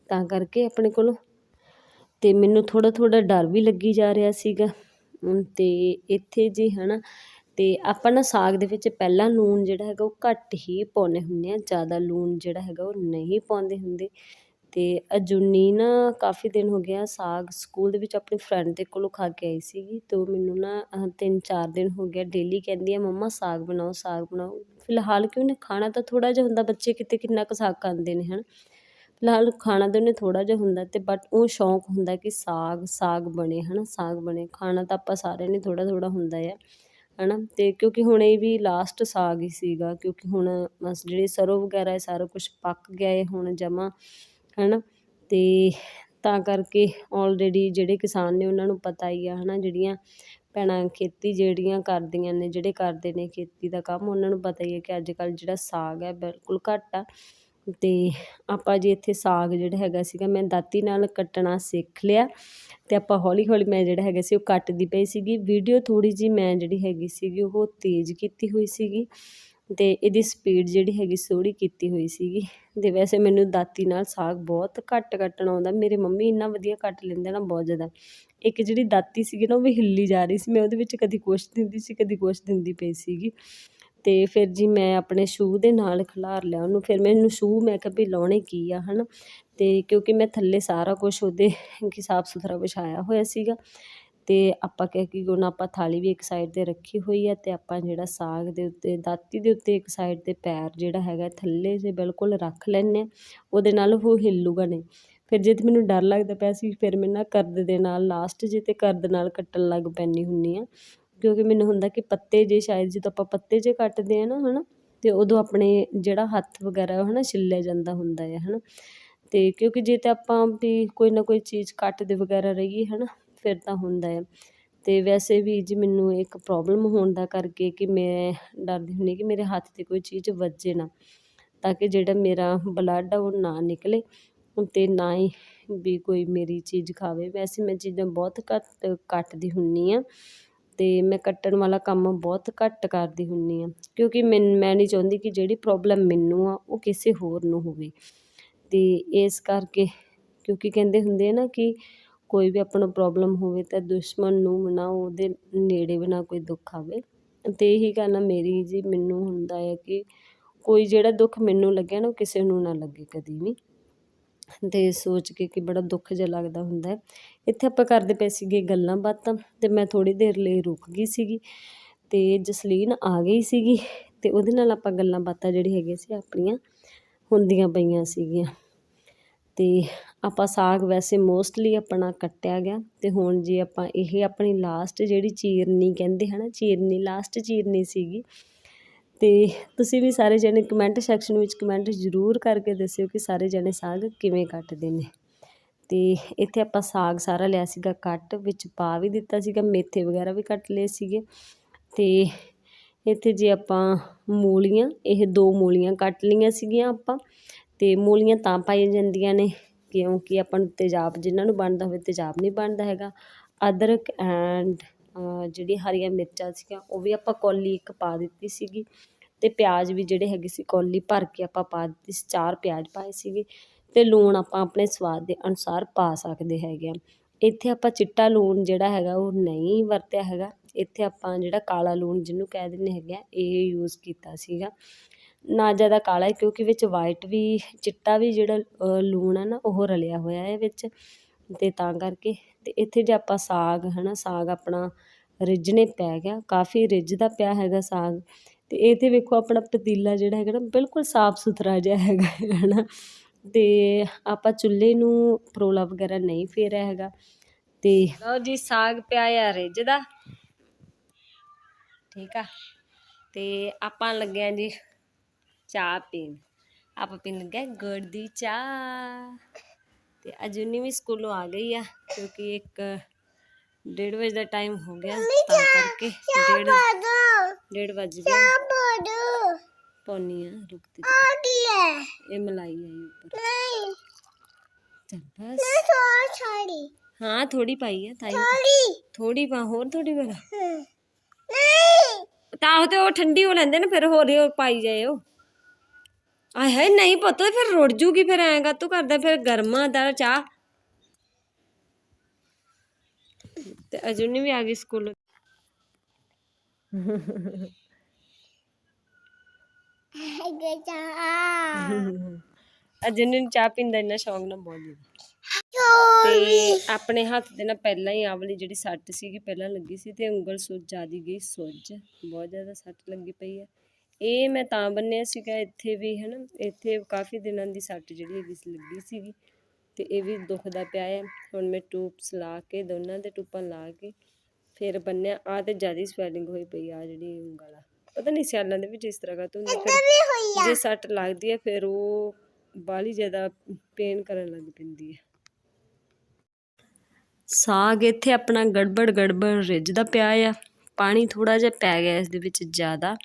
ਤਾਂ ਕਰਕੇ ਆਪਣੇ ਕੋਲੋਂ। ਅਤੇ ਮੈਨੂੰ ਥੋੜ੍ਹਾ ਥੋੜ੍ਹਾ ਡਰ ਵੀ ਲੱਗੀ ਜਾ ਰਿਹਾ ਸੀਗਾ। ਅਤੇ ਇੱਥੇ ਜੀ ਨਾ ਤੇ ਆਪਾਂ ਨਾ ਸਾਗ ਦੇ ਵਿੱਚ ਪਹਿਲਾਂ ਲੂਣ ਜਿਹੜਾ ਹੈਗਾ ਉਹ ਘੱਟ ਹੀ ਪਾਉਂਦੇ ਹੁੰਦੇ ਹਾਂ ਜ਼ਿਆਦਾ ਲੂਣ ਜਿਹੜਾ ਹੈਗਾ ਉਹ ਨਹੀਂ ਪਾਉਂਦੇ ਹੁੰਦੇ। ਅਤੇ ਅਜੂਨੀ ਨਾ ਕਾਫੀ ਦਿਨ ਹੋ ਗਿਆ ਸਾਗ ਸਕੂਲ ਦੇ ਵਿੱਚ ਆਪਣੀ ਫਰੈਂਡ ਦੇ ਕੋਲੋਂ ਖਾ ਕੇ ਆਈ ਸੀਗੀ ਅਤੇ ਉਹ ਮੈਨੂੰ ਨਾ ਤਿੰਨ ਚਾਰ ਦਿਨ ਹੋ ਗਿਆ ਡੇਲੀ ਕਹਿੰਦੀ ਆ, ਮੰਮਾ, ਸਾਗ ਬਣਾਓ ਸਾਗ ਬਣਾਓ। ਫਿਲਹਾਲ ਕਿ ਉਹਨੇ ਖਾਣਾ ਤਾਂ ਥੋੜ੍ਹਾ ਜਿਹਾ ਹੁੰਦਾ, ਬੱਚੇ ਕਿਤੇ ਕਿੰਨਾ ਕੁ ਸਾਗ ਖਾਂਦੇ ਨੇ ਹੈ ਨਾ ਫਿਲਹਾਲ ਖਾਣਾ ਤਾਂ ਉਹਨੇ ਥੋੜ੍ਹਾ ਜਿਹਾ ਹੁੰਦਾ ਅਤੇ ਬਟ ਉਹ ਸ਼ੌਂਕ ਹੁੰਦਾ ਕਿ ਸਾਗ ਸਾਗ ਬਣੇ ਹੈ ਨਾ ਸਾਗ ਬਣੇ, ਖਾਣਾ ਤਾਂ ਆਪਾਂ ਸਾਰਿਆਂ ਨੇ ਥੋੜ੍ਹਾ ਥੋੜ੍ਹਾ ਹੁੰਦਾ ਆ ਹੈ ਨਾ ਅਤੇ ਕਿਉਂਕਿ ਹੁਣ ਇਹ ਵੀ ਲਾਸਟ ਸਾਗ ਹੀ ਸੀਗਾ, ਕਿਉਂਕਿ ਹੁਣ ਬਸ ਜਿਹੜੇ ਸਰੋਂ ਵਗੈਰਾ ਇਹ ਸਾਰਾ ਕੁਛ ਪੱਕ ਗਿਆ ਹੈ ਹੁਣ ਜਮਾ ਹੈ ਨਾ ਅਤੇ ਤਾਂ ਕਰਕੇ ਆਲਰੇਡੀ ਜਿਹੜੇ ਕਿਸਾਨ ਨੇ ਉਹਨਾਂ ਨੂੰ ਪਤਾ ਹੀ ਆ ਹੈ ਨਾ ਜਿਹੜੀਆਂ ਭੈਣਾਂ ਖੇਤੀ ਜਿਹੜੀਆਂ ਕਰਦੀਆਂ ਨੇ, ਜਿਹੜੇ ਕਰਦੇ ਨੇ ਖੇਤੀ ਦਾ ਕੰਮ, ਉਹਨਾਂ ਨੂੰ ਪਤਾ ਹੀ ਹੈ ਕਿ ਅੱਜ ਕੱਲ੍ਹ ਜਿਹੜਾ ਸਾਗ ਹੈ ਬਿਲਕੁਲ ਘੱਟ ਆ। ਅਤੇ ਆਪਾਂ ਜੇ ਇੱਥੇ ਸਾਗ ਜਿਹੜਾ ਹੈਗਾ ਸੀਗਾ, ਮੈਂ ਦਾਤੀ ਨਾਲ ਕੱਟਣਾ ਸਿੱਖ ਲਿਆ ਅਤੇ ਆਪਾਂ ਹੌਲੀ ਹੌਲੀ ਮੈਂ ਜਿਹੜਾ ਹੈਗਾ ਸੀ ਉਹ ਕੱਟਦੀ ਪਈ ਸੀਗੀ। ਵੀਡੀਓ ਥੋੜ੍ਹੀ ਜਿਹੀ ਮੈਂ ਜਿਹੜੀ ਹੈਗੀ ਸੀਗੀ, ਉਹ ਤੇਜ਼ ਕੀਤੀ ਹੋਈ ਸੀਗੀ। ਅਤੇ ਇਹਦੀ ਸਪੀਡ ਜਿਹੜੀ ਹੈਗੀ ਥੋੜੀ ਕੀਤੀ ਹੋਈ ਸੀਗੀ। ਅਤੇ ਵੈਸੇ ਮੈਨੂੰ ਦਾਤੀ ਨਾਲ ਸਾਗ ਬਹੁਤ ਘੱਟ ਕੱਟਣਾ ਆਉਂਦਾ। ਮੇਰੇ ਮੰਮੀ ਇੰਨਾ ਵਧੀਆ ਕੱਟ ਲੈਂਦੇ ਨਾ ਬਹੁਤ ਜ਼ਿਆਦਾ। ਇੱਕ ਜਿਹੜੀ ਦਾਤੀ ਸੀਗੀ ਨਾ, ਉਹ ਵੀ ਹਿੱਲੀ ਜਾ ਰਹੀ ਸੀ। ਮੈਂ ਉਹਦੇ ਵਿੱਚ ਕਦੀ ਕੁਛ ਦਿੰਦੀ ਸੀ, ਕਦੀ ਕੁਛ ਦਿੰਦੀ ਪਈ ਸੀਗੀ। ਅਤੇ ਫਿਰ ਜੀ ਮੈਂ ਆਪਣੇ ਸ਼ੂ ਦੇ ਨਾਲ ਖਿਲਾਰ ਲਿਆ ਉਹਨੂੰ। ਫਿਰ ਮੈਨੂੰ ਸ਼ੂ ਮੈਂ ਕਿਹਾ ਵੀ ਲਾਉਣੇ ਕੀ ਆ ਹੈ ਨਾ ਅਤੇ ਕਿਉਂਕਿ ਮੈਂ ਥੱਲੇ ਸਾਰਾ ਕੁਛ ਉਹਦੇ ਕਿ ਸਾਫ਼ ਸੁਥਰਾ ਵਿਛਾਇਆ ਹੋਇਆ ਸੀਗਾ। ਅਤੇ ਆਪਾਂ ਕਹਿ ਕਿ ਹੁਣ ਆਪਾਂ ਥਾਲੀ ਵੀ ਇੱਕ ਸਾਈਡ ਤੇ ਰੱਖੀ ਹੋਈ ਹੈ ਅਤੇ ਆਪਾਂ ਜਿਹੜਾ ਸਾਗ ਦੇ ਉੱਤੇ, ਦਾਤੀ ਦੇ ਉੱਤੇ ਇੱਕ ਸਾਈਡ ਤੇ ਪੈਰ ਜਿਹੜਾ ਹੈਗਾ ਥੱਲੇ ਜੇ ਬਿਲਕੁਲ ਰੱਖ ਲੈਂਦੇ ਹਾਂ, ਉਹਦੇ ਨਾਲ ਉਹ ਹਿੱਲੂਗਾ ਨਹੀਂ। ਫਿਰ ਜੇ ਤਾਂ ਮੈਨੂੰ ਡਰ ਲੱਗਦਾ ਪਿਆ ਸੀ, ਫਿਰ ਮੈਂ ਨਾ ਕਰਦ ਦੇ ਨਾਲ ਲਾਸਟ ਜੇ ਤਾਂ ਕਰਦ ਨਾਲ ਕੱਟਣ ਲੱਗ ਪੈਂਦੀ ਹੁੰਦੀ ਹਾਂ। ਕਿਉਂਕਿ ਮੈਨੂੰ ਹੁੰਦਾ ਕਿ ਪੱਤੇ ਜੇ ਸ਼ਾਇਦ ਜਦੋਂ ਆਪਾਂ ਪੱਤੇ ਜੇ ਕੱਟਦੇ ਆ ਨਾ ਹੈ ਨਾ ਤੇ ਉਦੋਂ ਆਪਣੇ ਜਿਹੜਾ ਹੱਥ ਵਗੈਰਾ ਹੈ ਨਾ ਛਿੱਲਿਆ ਜਾਂਦਾ ਹੁੰਦਾ ਹੈ ਨਾ ਅਤੇ ਕਿਉਂਕਿ ਜੇ ਤਾਂ ਆਪਾਂ ਵੀ ਕੋਈ ਨਾ ਕੋਈ ਚੀਜ਼ ਕੱਟਦੇ ਵਗੈਰਾ ਰਹੀਏ ਹੈ ਨਾ ਫਿਰ ਤਾਂ ਹੁੰਦਾ ਆ ਅਤੇ ਵੈਸੇ ਵੀ ਜੀ ਮੈਨੂੰ ਇੱਕ ਪ੍ਰੋਬਲਮ ਹੋਣ ਦਾ ਕਰਕੇ ਕਿ ਮੈਂ ਡਰਦੀ ਹੁੰਦੀ ਕਿ ਮੇਰੇ ਹੱਥ 'ਤੇ ਕੋਈ ਚੀਜ਼ ਵੱਜੇ ਨਾ, ਤਾਂ ਕਿ ਜਿਹੜਾ ਮੇਰਾ ਬਲੱਡ ਆ ਉਹ ਨਾ ਨਿਕਲੇ ਅਤੇ ਨਾ ਹੀ ਵੀ ਕੋਈ ਮੇਰੀ ਚੀਜ਼ ਖਾਵੇ। ਵੈਸੇ ਮੈਂ ਚੀਜ਼ਾਂ ਬਹੁਤ ਘੱਟ ਕੱਟਦੀ ਹੁੰਦੀ ਹਾਂ ਅਤੇ ਮੈਂ ਕੱਟਣ ਵਾਲਾ ਕੰਮ ਬਹੁਤ ਘੱਟ ਕਰਦੀ ਹੁੰਦੀ ਹਾਂ, ਕਿਉਂਕਿ ਮੈਂ ਮੈਂ ਨਹੀਂ ਚਾਹੁੰਦੀ ਕਿ ਜਿਹੜੀ ਪ੍ਰੋਬਲਮ ਮੈਨੂੰ ਆ ਉਹ ਕਿਸੇ ਹੋਰ ਨੂੰ ਹੋਵੇ। ਅਤੇ ਇਸ ਕਰਕੇ ਕਿਉਂਕਿ ਕਹਿੰਦੇ ਹੁੰਦੇ ਆ ਨਾ ਕਿ ਕੋਈ ਵੀ ਆਪਣਾ ਪ੍ਰੋਬਲਮ ਹੋਵੇ ਤਾਂ ਦੁਸ਼ਮਣ ਨੂੰ ਨਾ ਉਹਦੇ ਨੇੜੇ ਵੀ ਨਾ ਕੋਈ ਦੁੱਖ ਆਵੇ। ਅਤੇ ਇਹੀ ਗੱਲ ਆ ਮੇਰੀ ਜੀ, ਮੈਨੂੰ ਹੁੰਦਾ ਹੈ ਕਿ ਕੋਈ ਜਿਹੜਾ ਦੁੱਖ ਮੈਨੂੰ ਲੱਗਿਆ ਨਾ ਉਹ ਕਿਸੇ ਨੂੰ ਨਾ ਲੱਗੇ ਕਦੀ ਵੀ। ਅਤੇ ਸੋਚ ਕੇ ਕਿ ਬੜਾ ਦੁੱਖ ਜਿਹਾ ਲੱਗਦਾ ਹੁੰਦਾ। ਹੈ ਇੱਥੇ ਆਪਾਂ ਕਰਦੇ ਪਏ ਸੀਗੇ ਗੱਲਾਂ ਬਾਤਾਂ ਅਤੇ ਮੈਂ ਥੋੜ੍ਹੀ ਦੇਰ ਲਈ ਰੁਕ ਗਈ ਸੀਗੀ ਅਤੇ ਜਸਲੀਨ ਆ ਗਈ ਸੀਗੀ ਅਤੇ ਉਹਦੇ ਨਾਲ ਆਪਾਂ ਗੱਲਾਂ ਬਾਤਾਂ ਜਿਹੜੀ ਹੈਗੀਆਂ ਸੀ ਆਪਣੀਆਂ ਹੁੰਦੀਆਂ ਪਈਆਂ ਸੀਗੀਆਂ। ਤੇ ਆਪਾਂ ਸਾਗ ਵੈਸੇ ਮੋਸਟਲੀ ਆਪਣਾ ਕੱਟਿਆ ਗਿਆ ਅਤੇ ਹੁਣ ਜੇ ਆਪਾਂ ਇਹ ਆਪਣੀ ਲਾਸਟ ਜਿਹੜੀ ਚੀਰਨੀ ਕਹਿੰਦੇ ਹੈ ਨਾ ਚੀਰਨੀ ਲਾਸਟ ਚੀਰਨੀ ਸੀਗੀ। ਅਤੇ ਤੁਸੀਂ ਵੀ ਸਾਰੇ ਜਣੇ ਕਮੈਂਟ ਸੈਕਸ਼ਨ ਵਿੱਚ ਕਮੈਂਟ ਜ਼ਰੂਰ ਕਰਕੇ ਦੱਸਿਓ ਕਿ ਸਾਰੇ ਜਣੇ ਸਾਗ ਕਿਵੇਂ ਕੱਟਦੇ ਨੇ। ਅਤੇ ਇੱਥੇ ਆਪਾਂ ਸਾਗ ਸਾਰਾ ਲਿਆ ਸੀਗਾ ਕੱਟ, ਵਿੱਚ ਪਾ ਵੀ ਦਿੱਤਾ ਸੀਗਾ, ਮੇਥੇ ਵਗੈਰਾ ਵੀ ਕੱਟ ਲਏ ਸੀਗੇ। ਅਤੇ ਇੱਥੇ ਜੇ ਆਪਾਂ ਮੂਲੀਆਂ, ਇਹ ਦੋ ਮੂਲੀਆਂ ਕੱਟ ਲਈਆਂ ਸੀਗੀਆਂ ਆਪਾਂ। ਅਤੇ ਮੂਲੀਆਂ ਤਾਂ ਪਾਈਆਂ ਜਾਂਦੀਆਂ ਨੇ, ਕਿਉਂਕਿ ਆਪਾਂ ਨੂੰ ਤੇਜ਼ਾਬ ਜਿਹਨਾਂ ਨੂੰ ਬਣਦਾ ਹੋਵੇ ਤੇਜ਼ਾਬ ਨਹੀਂ ਬਣਦਾ ਹੈਗਾ। ਅਦਰਕ ਐਂਡ ਜਿਹੜੀ ਹਰੀਆਂ ਮਿਰਚਾਂ ਸੀਗੀਆਂ, ਉਹ ਵੀ ਆਪਾਂ ਕੌਲੀ ਇੱਕ ਪਾ ਦਿੱਤੀ ਸੀਗੀ ਅਤੇ ਪਿਆਜ਼ ਵੀ ਜਿਹੜੇ ਹੈਗੇ ਸੀ ਕੌਲੀ ਭਰ ਕੇ ਆਪਾਂ ਪਾ ਦਿੱਤੀ ਸੀ, ਚਾਰ ਪਿਆਜ਼ ਪਾਏ ਸੀਗੇ ਅਤੇ ਲੂਣ ਆਪਾਂ ਆਪਣੇ ਸਵਾਦ ਦੇ ਅਨੁਸਾਰ ਪਾ ਸਕਦੇ ਹੈਗੇ ਹਾਂ। ਇੱਥੇ ਆਪਾਂ ਚਿੱਟਾ ਲੂਣ ਜਿਹੜਾ ਹੈਗਾ, ਉਹ ਨਹੀਂ ਵਰਤਿਆ ਹੈਗਾ। ਇੱਥੇ ਆਪਾਂ ਜਿਹੜਾ ਕਾਲਾ ਲੂਣ ਜਿਹਨੂੰ ਕਹਿ ਦਿੰਦੇ ਹੈਗੇ ਆ, ਇਹ ਯੂਜ਼ ਕੀਤਾ ਸੀਗਾ। ਨਾ ਜ਼ਿਆਦਾ ਕਾਲਾ ਹੈ, ਕਿਉਂਕਿ ਵਿੱਚ ਵਾਈਟ ਵੀ, ਚਿੱਟਾ ਵੀ ਜਿਹੜਾ ਲੂਣ ਆ ਨਾ, ਉਹ ਰਲਿਆ ਹੋਇਆ ਹੈ ਵਿੱਚ। ਅਤੇ ਤਾਂ ਕਰਕੇ ਅਤੇ ਇੱਥੇ ਜੇ ਆਪਾਂ ਸਾਗ ਹੈ ਨਾ ਸਾਗ ਆਪਣਾ ਰਿੱਝਣੇ ਪੈ ਗਿਆ, ਕਾਫੀ ਰਿੱਝਦਾ ਪਿਆ ਹੈਗਾ ਸਾਗ। ਅਤੇ ਇਹ ਤੇ ਵੇਖੋ, ਆਪਣਾ ਪਤੀਲਾ ਜਿਹੜਾ ਹੈਗਾ ਨਾ, ਬਿਲਕੁਲ ਸਾਫ਼ ਸੁਥਰਾ ਜਿਹਾ ਹੈਗਾ ਹੈ ਨਾ ਅਤੇ ਆਪਾਂ ਚੁੱਲ੍ਹੇ ਨੂੰ ਪਰੋਲਾ ਵਗੈਰਾ ਨਹੀਂ ਫੇਰਿਆ ਹੈਗਾ। ਅਤੇ ਲਓ ਜੀ, ਸਾਗ ਪਿਆ ਆ ਰਿੱਝਦਾ। ਠੀਕ ਆ। ਅਤੇ ਆਪਾਂ ਲੱਗਿਆ ਜੀ ਚਾਹ ਪੀਣ ਆਪਾਂ ਪੀਣ ਲੱਗੇ ਗੁੜ ਦੀ ਚਾਹ ਤੇ ਅਜੂਨੀ ਵੀ ਸਕੂਲੋਂ ਆ ਗਈ ਆ ਕਿਉਂਕਿ ਇੱਕ ਡੇਢ ਵਜੇ ਦਾ ਟਾਈਮ ਹੋ ਗਿਆ ਤਾਂ ਕਰਕੇ ਡੇਢ ਡੇਢ ਵੱਜ ਗਿਆ ਪੌਣੀ ਆ ਰੁਕਤੀ ਇਹ ਮਲਾਈ ਆਈ ਉੱਪਰ ਚੱਲ ਬਸ ਹਾਂ ਥੋੜੀ ਪਾਈ ਆ ਤਾਈ ਥੋੜੀ ਪਾ ਹੋਰ ਥੋੜੀ ਪਾ ਤਾਂ ਉਹ ਤੇ ਉਹ ਠੰਡੀ ਹੋ ਲੈਂਦੇ ਨੇ ਫਿਰ ਹੋਰ ਹੀ ਉਹ ਪਾਈ ਜਾਏ ਉਹ ਆਏ ਹਾਏ, ਨਹੀਂ ਪੁੱਤ ਫਿਰ ਰੁੜ ਜੂਗੀ, ਫਿਰ ਐਂ ਤੂੰ ਕਰਦਾ, ਫਿਰ ਗਰਮਾ ਦਾ ਚਾਹ। ਤੇ ਅਜੂਨੀ ਵੀ ਆ ਗਈ ਸਕੂਲ। ਅਜੂਨੀ ਨੂੰ ਚਾਹ ਪੀਣ ਦਾ ਇੰਨਾ ਸ਼ੌਂਕ ਨਾ ਬਹੁਤ ਤੇ ਆਪਣੇ ਹੱਥ ਦੇ ਨਾਲ ਪਹਿਲਾਂ ਹੀ ਆਵਲੀ ਜਿਹੜੀ ਸੱਟ ਸੀਗੀ, ਪਹਿਲਾਂ ਲੱਗੀ ਸੀ, ਤੇ ਉਂਗਲ ਸੁੱਜ, ਜਿਆਦੀ ਗਈ, ਸੁੱਜ, ਬਹੁਤ ਜ਼ਿਆਦਾ ਸੱਟ ਲੱਗੀ ਪਈ ਹੈ ਇਹ ਮੈਂ ਤਾਂ ਬੰਨਿਆ ਸੀਗਾ ਇੱਥੇ ਵੀ ਹਨਾ ਇੱਥੇ ਕਾਫੀ ਦਿਨਾਂ ਦੀ ਸੱਟ ਜਿਹੜੀ ਹੈਗੀ ਸੀ ਲੱਗੀ ਸੀਗੀ ਤੇ ਇਹ ਵੀ ਦੁਖਦਾ ਪਿਆ ਹੈ ਹੁਣ ਮੈਂ ਟੂਪਸ ਲਾ ਕੇ ਦੋਨਾਂ ਦੇ ਟੂਪਾਂ ਲਾ ਕੇ ਫਿਰ ਬੰਨਿਆ। ਆ ਤੇ ਜ਼ਿਆਦਾ ਸਵੈਲਿੰਗ ਹੋਈ ਪਈ ਆ ਜਿਹੜੀ ਉਂਗਲ ਆ। ਪਤਾ ਨਹੀਂ ਸਿਆਲਾਂ ਦੇ ਵਿੱਚ ਇਸ ਤਰ੍ਹਾਂ ਦਾ ਹੁੰਦਾ ਫਿਰ ਜੇ ਸੱਟ ਲੱਗਦੀ ਹੈ ਫਿਰ ਉਹ ਬਾਹਲੀ ਜ਼ਿਆਦਾ ਪੇਨ ਕਰਨ ਲੱਗ ਪੈਂਦੀ ਹੈ ਸਾਗ ਇੱਥੇ ਆਪਣਾ ਗੜਬੜ ਗੜਬੜ ਰਿੱਝਦਾ ਪਿਆ ਆ। ਪਾਣੀ ਥੋੜਾ ਜਿਹਾ ਪੈ ਗਿਆ ਇਸ ਦੇ ਵਿੱਚ ਜ਼ਿਆਦਾ।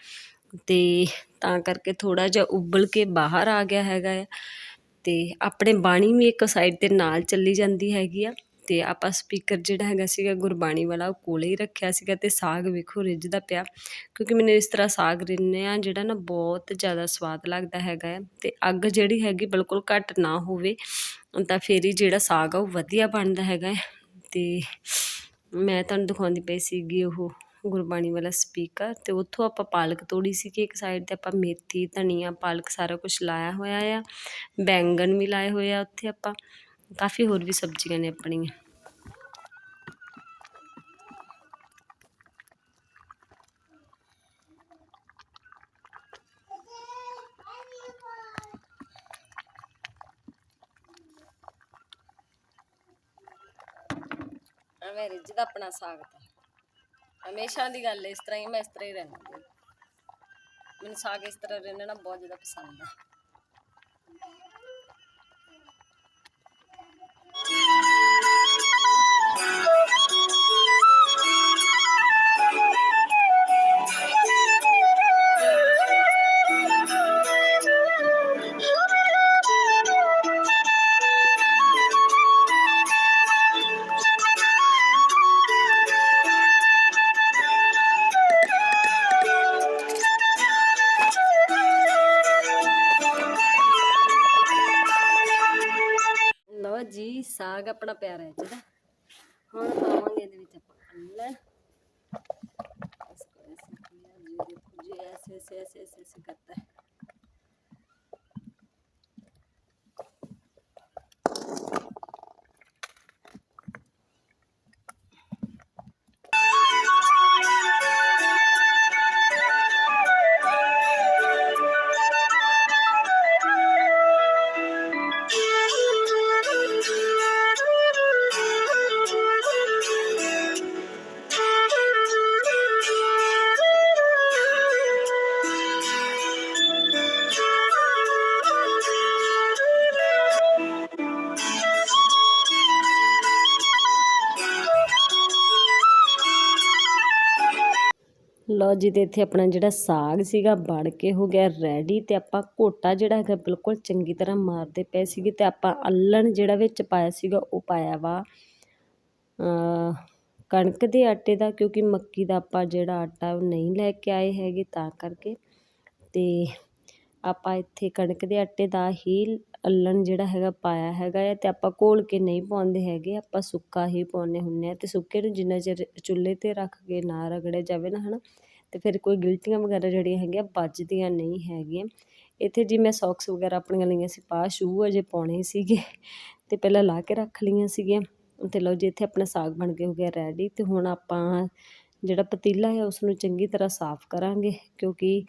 ਤੇ ਤਾਂ ਕਰਕੇ ਥੋੜ੍ਹਾ ਜਿਹਾ ਉਬਲ ਕੇ ਬਾਹਰ ਆ ਗਿਆ ਹੈਗਾ ਆ ਅਤੇ ਆਪਣੇ ਬਾਣੀ ਵੀ ਇੱਕ ਸਾਈਡ ਤੇ ਨਾਲ ਚੱਲੀ ਜਾਂਦੀ ਹੈਗੀ ਆ ਅਤੇ ਆਪਾਂ ਸਪੀਕਰ ਜਿਹੜਾ ਹੈਗਾ ਸੀਗਾ ਗੁਰਬਾਣੀ ਵਾਲਾ ਉਹ ਕੋਲੇ ਹੀ ਰੱਖਿਆ ਸੀਗਾ ਅਤੇ ਸਾਗ ਵੇਖੋ ਰਿੱਝਦਾ ਪਿਆ ਕਿਉਂਕਿ ਮੈਨੂੰ ਇਸ ਤਰ੍ਹਾਂ ਸਾਗ ਰਿੰਨਿਆ ਜਿਹੜਾ ਨਾ ਬਹੁਤ ਜ਼ਿਆਦਾ ਸਵਾਦ ਲੱਗਦਾ ਹੈਗਾ ਹੈ ਅਤੇ ਅੱਗ ਜਿਹੜੀ ਹੈਗੀ ਬਿਲਕੁਲ ਘੱਟ ਨਾ ਹੋਵੇ ਤਾਂ ਫਿਰ ਹੀ ਜਿਹੜਾ ਸਾਗ ਆ ਉਹ ਵਧੀਆ ਬਣਦਾ ਹੈਗਾ ਹੈ ਤੇ ਮੈਂ ਤੁਹਾਨੂੰ ਦਿਖਾਉਂਦੀ ਪਈ ਸੀਗੀ ਉਹ ਗੁਰਬਾਣੀ ਵਾਲਾ ਸਪੀਕਰ ਤੇ ਉੱਥੋਂ ਆਪਾਂ ਪਾਲਕ ਤੋੜੀ ਸੀ ਕਿ ਇੱਕ ਸਾਈਡ ਤੇ ਆਪਾਂ ਮੇਥੀ, ਧਨੀਆ, ਪਾਲਕ ਸਾਰਾ ਕੁਝ ਲਾਇਆ ਹੋਇਆ ਆ। ਬੈਂਗਣ ਵੀ ਲਾਏ ਹੋਏ ਆ ਉੱਥੇ ਆਪਾਂ। ਕਾਫੀ ਹੋਰ ਵੀ ਸਬਜ਼ੀਆਂ ਨੇ ਆਪਣੀਆਂ। ਐਵੇਂ ਰਿੱਝਦਾ ਆਪਣਾ ਸਾਗ ਤਾਂ ਹਮੇਸ਼ਾ ਦੀ ਗੱਲ ਹੈ, ਇਸ ਤਰ੍ਹਾਂ ਹੀ ਮੈਂ ਇਸ ਤਰ੍ਹਾਂ ਹੀ ਰਹਿੰਦੀ ਹਾਂ। ਮੈਨੂੰ ਸਾਗ ਇਸ ਤਰ੍ਹਾਂ ਰਹਿਣਾ ਬਹੁਤ ਜ਼ਿਆਦਾ ਪਸੰਦ ਹੈ ਸਾਗ ਲਓ ਤੇ ਇੱਥੇ ਆਪਣਾ ਜਿਹੜਾ ਸਾਗ ਸੀਗਾ ਬਣ ਕੇ ਹੋ ਗਿਆ ਰੈਡੀ ਤੇ ਆਪਾਂ ਘੋਟਾ ਜਿਹੜਾ ਹੈਗਾ ਬਿਲਕੁਲ ਚੰਗੀ ਤਰ੍ਹਾਂ ਮਾਰਦੇ ਪਏ ਸੀਗੇ ਤੇ ਆਪਾਂ ਅੱਲਣ ਜਿਹੜਾ ਵਿੱਚ ਪਾਇਆ ਸੀਗਾ ਉਹ ਪਾਇਆ ਵਾ। ਕਣਕ ਦੇ ਆਟੇ ਦਾ ਕਿਉਂਕਿ ਮੱਕੀ ਦਾ ਆਪਾਂ ਜਿਹੜਾ ਆਟਾ ਉਹ ਨਹੀਂ ਲੈ ਕੇ ਆਏ ਹੈਗੇ ਤਾਂ ਕਰਕੇ ਤੇ ਆਪਾਂ ਇੱਥੇ ਕਣਕ ਦੇ ਆਟੇ ਦਾ ਹੀ ਅੱਲਣ ਜਿਹੜਾ ਹੈਗਾ ਪਾਇਆ ਹੈਗਾ ਹੈ ਤੇ ਆਪਾਂ ਘੋਲ ਕੇ ਨਹੀਂ ਪਾਉਂਦੇ ਹੈਗੇ, ਆਪਾਂ ਸੁੱਕਾ ਹੀ ਪਾਉਂਦੇ ਹੁੰਦੇ ਆ ਤੇ ਸੁੱਕੇ ਨੂੰ ਜਿੰਨਾ ਚਿਰ ਚੁੱਲ੍ਹੇ ਤੇ ਰੱਖ ਕੇ ਨਾ ਰਗੜਿਆ ਜਾਵੇ ਨਾ ਹਨਾ ਤੇ ਫਿਰ ਕੋਈ ਗਿਲਟੀਆਂ ਵਗੈਰਾ ਜਿਹੜੀਆਂ ਹੈਗੀਆਂ ਵੱਜਦੀਆਂ ਨਹੀਂ ਹੈਗੀਆਂ। ਇੱਥੇ ਜੀ ਮੈਂ ਸੌਕਸ ਵਗੈਰਾ ਆਪਣੀਆਂ ਲਈਆਂ ਸੀ, ਪਾ ਸ਼ੂ ਅਜੇ ਪਾਉਣੇ ਸੀਗੇ ਤੇ ਪਹਿਲਾਂ ਲਾ ਕੇ ਰੱਖ ਲਈਆਂ ਸੀਗੀਆਂ। ਤੇ ਲਓ ਜੀ ਇੱਥੇ ਆਪਣਾ ਸਾਗ ਬਣ ਕੇ ਹੋ ਗਿਆ ਰੈਡੀ ਤੇ ਹੁਣ ਆਪਾਂ ਜਿਹੜਾ ਪਤੀਲਾ ਹੈ ਉਸ ਨੂੰ ਚੰਗੀ ਤਰ੍ਹਾਂ ਸਾਫ਼ ਕਰਾਂਗੇ ਕਿਉਂਕਿ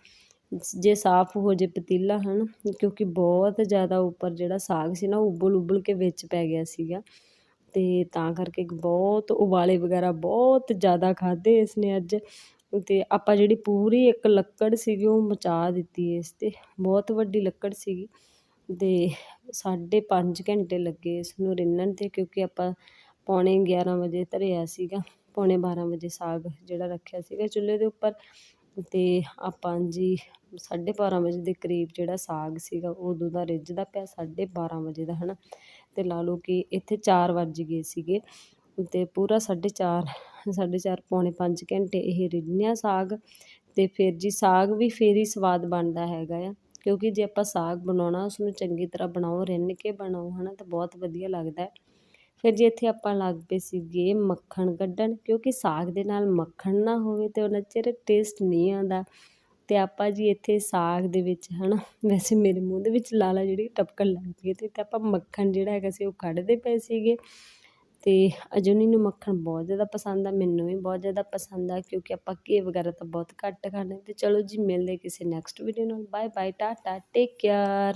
ਜੇ ਸਾਫ਼ ਹੋ ਜੇ ਪਤੀਲਾ ਹਨ, ਕਿਉਂਕਿ ਬਹੁਤ ਜ਼ਿਆਦਾ ਉੱਪਰ ਜਿਹੜਾ ਸਾਗ ਸੀ ਨਾ ਉਹ ਉਬਲ ਉਬਲ ਕੇ ਵਿੱਚ ਪੈ ਗਿਆ ਸੀਗਾ। ਤੇ ਤਾਂ ਕਰਕੇ ਬਹੁਤ ਉਬਾਲੇ ਵਗੈਰਾ ਬਹੁਤ ਜ਼ਿਆਦਾ ਖਾਦੇ ਇਸ ਨੇ ਅੱਜ। ਅਤੇ ਆਪਾਂ ਜਿਹੜੀ ਪੂਰੀ ਇੱਕ ਲੱਕੜ ਸੀਗੀ ਉਹ ਮਚਾ ਦਿੱਤੀ ਇਸ ਤੇ, ਬਹੁਤ ਵੱਡੀ ਲੱਕੜ ਸੀਗੀ ਅਤੇ ਸਾਢੇ ਪੰਜ ਘੰਟੇ ਲੱਗੇ ਇਸ ਨੂੰ ਰਿੰਨਣ ਤੇ ਕਿਉਂਕਿ ਆਪਾਂ ਪੌਣੇ 11 ਵਜੇ ਧਰਿਆ ਸੀਗਾ, ਪੌਣੇ 12 ਵਜੇ ਸਾਗ ਜਿਹੜਾ ਰੱਖਿਆ ਸੀਗਾ ਚੁੱਲ੍ਹੇ ਦੇ ਉੱਪਰ ਅਤੇ ਆਪਾਂ ਜੀ ਸਾਢੇ 12 ਵਜੇ ਦੇ ਕਰੀਬ ਜਿਹੜਾ ਸਾਗ ਸੀਗਾ ਉਦੋਂ ਦਾ ਰਿੱਝਦਾ ਪਿਆ, ਸਾਢੇ 12 ਵਜੇ ਦਾ ਹੈ ਨਾ ਅਤੇ ਲਾ ਲਓ ਕਿ ਇੱਥੇ ਚਾਰ ਵੱਜ ਗਏ ਸੀਗੇ ਅਤੇ ਪੂਰਾ ਸਾਢੇ ਚਾਰ ਸਾਢੇ ਚਾਰ, ਪੌਣੇ ਪੰਜ ਘੰਟੇ ਇਹ ਰਿੰਨਿਆ ਸਾਗ ਅਤੇ ਫਿਰ ਜੀ ਸਾਗ ਵੀ ਫਿਰ ਹੀ ਸਵਾਦ ਬਣਦਾ ਹੈਗਾ ਆ। ਕਿਉਂਕਿ ਜੇ ਆਪਾਂ ਸਾਗ ਬਣਾਉਣਾ, ਉਸਨੂੰ ਚੰਗੀ ਤਰ੍ਹਾਂ ਬਣਾਓ, ਰਿੰਨ ਕੇ ਬਣਾਓ ਹੈ ਨਾ ਤਾਂ ਬਹੁਤ ਵਧੀਆ ਲੱਗਦਾ। ਫਿਰ ਜੀ ਇੱਥੇ ਆਪਾਂ ਲੱਗ ਪਏ ਸੀਗੇ ਮੱਖਣ ਕੱਢਣ, ਕਿਉਂਕਿ ਸਾਗ ਦੇ ਨਾਲ ਮੱਖਣ ਨਾ ਹੋਵੇ ਤੇ ਉਹਨਾਂ ਚਿਰ ਟੇਸਟ ਨਹੀਂ ਆਉਂਦਾ। ਤੇ ਆਪਾਂ ਜੀ ਇੱਥੇ ਸਾਗ ਦੇ ਵਿੱਚ, ਹਨਾ, ਵੈਸੇ ਮੇਰੇ ਮੂੰਹ ਦੇ ਵਿੱਚ ਲਾਲਾ ਜਿਹੜੀ ਟਪਕਣ ਲੱਗ ਪਈ ਹੈ, ਤੇ ਆਪਾਂ ਮੱਖਣ ਜਿਹੜਾ ਹੈਗਾ ਸੀ ਉਹ ਕੱਢਦੇ ਪਏ ਸੀਗੇ। ਅਤੇ ਅਜੂਨੀ ਨੂੰ ਮੱਖਣ ਬਹੁਤ ਜ਼ਿਆਦਾ ਪਸੰਦ ਆ, ਮੈਨੂੰ ਵੀ ਬਹੁਤ ਜ਼ਿਆਦਾ ਪਸੰਦ ਆ, ਕਿਉਂਕਿ ਆਪਾਂ ਘੀ ਵਗੈਰਾ ਤਾਂ ਬਹੁਤ ਘੱਟ ਖਾਂਦੇ ਅਤੇ ਚਲੋ ਜੀ, ਮਿਲਦੇ ਕਿਸੇ ਨੈਕਸਟ ਵੀਡੀਓ ਨਾਲ। Bye bye tata take care